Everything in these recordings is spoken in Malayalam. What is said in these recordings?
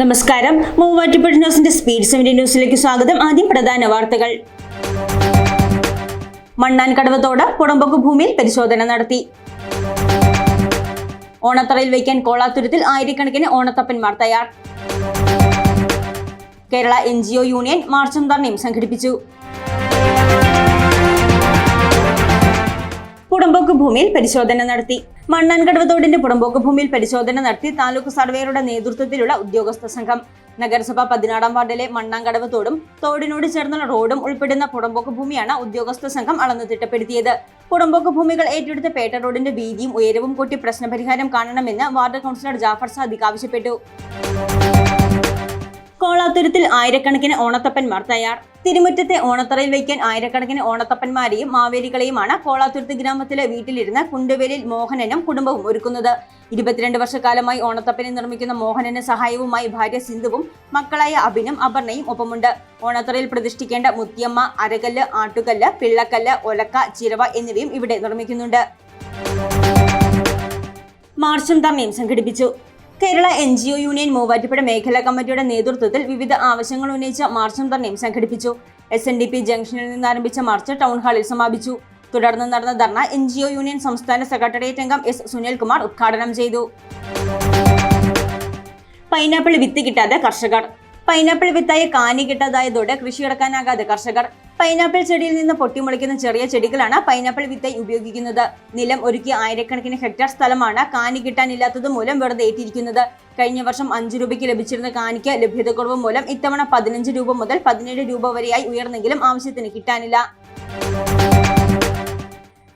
നമസ്കാരം. മൂവാറ്റുപുഴ ന്യൂസിന്റെ സ്പീഡ് സെവന്റി ന്യൂസിലേക്ക് സ്വാഗതം. ആദ്യം പ്രധാന വാർത്തകൾ. മണ്ണാൻകടവത്തോട് പുറമ്പോക്ക് ഭൂമിയിൽ പരിശോധന നടത്തി. ഓണത്തറയിൽ വയ്ക്കാൻ കോളാത്തുരത്തിൽ ആയിരക്കണക്കിന് ഓണത്തപ്പന്മാർ തയ്യാർ. കേരള എൻ യൂണിയൻ മാർച്ചും ധർണയും സംഘടിപ്പിച്ചു. ഭൂമിയിൽ പരിശോധന നടത്തി. മണ്ണാൻകടവ് തോടിന്റെ പുറമ്പോക്ക് ഭൂമിയിൽ പരിശോധന നടത്തി താലൂക്ക് സർവേയറുടെ നേതൃത്വത്തിലുള്ള ഉദ്യോഗസ്ഥ സംഘം. നഗരസഭ പതിനാറാം വാർഡിലെ മണ്ണാൻകടവ് തോടും തോടിനോട് ചേർന്നുള്ള റോഡും ഉൾപ്പെടുന്ന പുറമ്പോക്ക് ഭൂമിയാണ് ഉദ്യോഗസ്ഥ സംഘം അളന്നു തിട്ടപ്പെടുത്തിയത്. പുറമ്പോക്ക് ഭൂമികൾ ഏറ്റെടുത്ത പേട്ട റോഡിന്റെ വീതിയും ഉയരവും കൂട്ടി പ്രശ്നപരിഹാരം കാണണമെന്ന് വാർഡ് കൗൺസിലർ ജാഫർ സാദിഖ് ആവശ്യപ്പെട്ടു. കോളാത്തുരത്തിൽ ആയിരക്കണക്കിന് ഓണത്തപ്പന്മാർ തയ്യാർ. തിരുമുറ്റത്തെ ഓണത്തറയിൽ വയ്ക്കാൻ ആയിരക്കണക്കിന് ഓണത്തപ്പന്മാരെയും മാവേലികളെയുമാണ് കോളാത്തുരുത്ത് ഗ്രാമത്തിലെ വീട്ടിലിരുന്ന കുണ്ടുവേലിൽ മോഹനനും കുടുംബവും ഒരുക്കുന്നത്. ഇരുപത്തിരണ്ട് വർഷക്കാലമായി ഓണത്തപ്പനെ നിർമ്മിക്കുന്ന മോഹനന് സഹായവുമായി ഭാര്യ സിന്ധുവും മക്കളായ അഭിനും അപർണയും ഒപ്പമുണ്ട്. ഓണത്തറയിൽ പ്രതിഷ്ഠിക്കേണ്ട മുത്തിയമ്മ അരകല്ല് ആട്ടുകല്ല് പിള്ളക്കല്ല് ഒലക്ക ചിരവ എന്നിവയും ഇവിടെ നിർമ്മിക്കുന്നുണ്ട്. മാർച്ചും ധർണയും സംഘടിപ്പിച്ചു. Kerala N G O union Muvattupuzha മേഖലാ കമ്മിറ്റിയുടെ നേതൃത്വത്തിൽ വിവിധ ആവശ്യങ്ങൾ ഉന്നയിച്ച മാർച്ചും ധർണയും സംഘടിപ്പിച്ചു. എസ് എൻ ഡി പി ജംഗ്ഷനിൽ നിന്ന് ആരംഭിച്ച മാർച്ച് ടൗൺ ഹാളിൽ സമാപിച്ചു. തുടർന്ന് നടന്ന ധർണ എൻ ജി ഒ യൂണിയൻ സംസ്ഥാന സെക്രട്ടേറിയറ്റ് അംഗം എസ് സുനിൽകുമാർ ഉദ്ഘാടനം ചെയ്തു. പൈനാപ്പിൾ വിത്ത് കിട്ടാതെ കർഷകർ പൈനാപ്പിൾ വിത്തായി കാനി കിട്ടാതായതോടെ കൃഷിയിറക്കാനാകാതെ കർഷകർ പൈനാപ്പിൾ ചെടിയിൽ നിന്ന് പൊട്ടിമുളയ്ക്കുന്ന ചെറിയ ചെടികളാണ് പൈനാപ്പിൾ വിത്തായി ഉപയോഗിക്കുന്നത്. നിലം ഒരുക്കിയ ആയിരക്കണക്കിന് ഹെക്ടർ സ്ഥലമാണ് കാനി കിട്ടാനില്ലാത്തത് മൂലം വെറുതെ ഏറ്റിരിക്കുന്നത്. കഴിഞ്ഞ വർഷം അഞ്ചു രൂപയ്ക്ക് ലഭിച്ചിരുന്ന കാനിക്ക് ലഭ്യതക്കുറവ് മൂലം ഇത്തവണ പതിനഞ്ച് രൂപ മുതൽ പതിനേഴ് രൂപ വരെയായി ഉയർന്നെങ്കിലും ആവശ്യത്തിന് കിട്ടാനില്ല.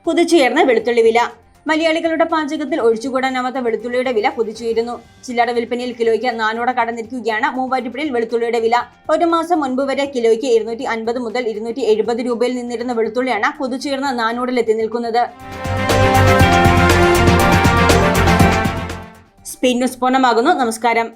കുതിച്ചുയർന്ന വെളുത്തുള്ളി വില മലയാളികളുടെ പാചകത്തിൽ ഒഴിച്ചുകൂടാനാവാത്ത വെളുത്തുള്ളിയുടെ വില കുതിച്ചുയരുന്നു. ചില്ലറ വിൽപ്പനയിൽ കിലോയ്ക്ക് നാനൂറ് കടന്നിരിക്കുകയാണ്. മൂവാറ്റുപുഴയിൽ വെളുത്തുള്ളിയുടെ വില ഒരു മാസം മുൻപ് വരെ കിലോയ്ക്ക് ഇരുന്നൂറ്റി അൻപത് മുതൽ ഇരുന്നൂറ്റി എഴുപത് രൂപയിൽ നിന്നിരുന്ന വെളുത്തുള്ളിയാണ് കുതിച്ചുയർന്ന നാനൂറിലെത്തി നിൽക്കുന്നത്. സ്പെയിൻ ന്യൂസ് നമസ്കാരം.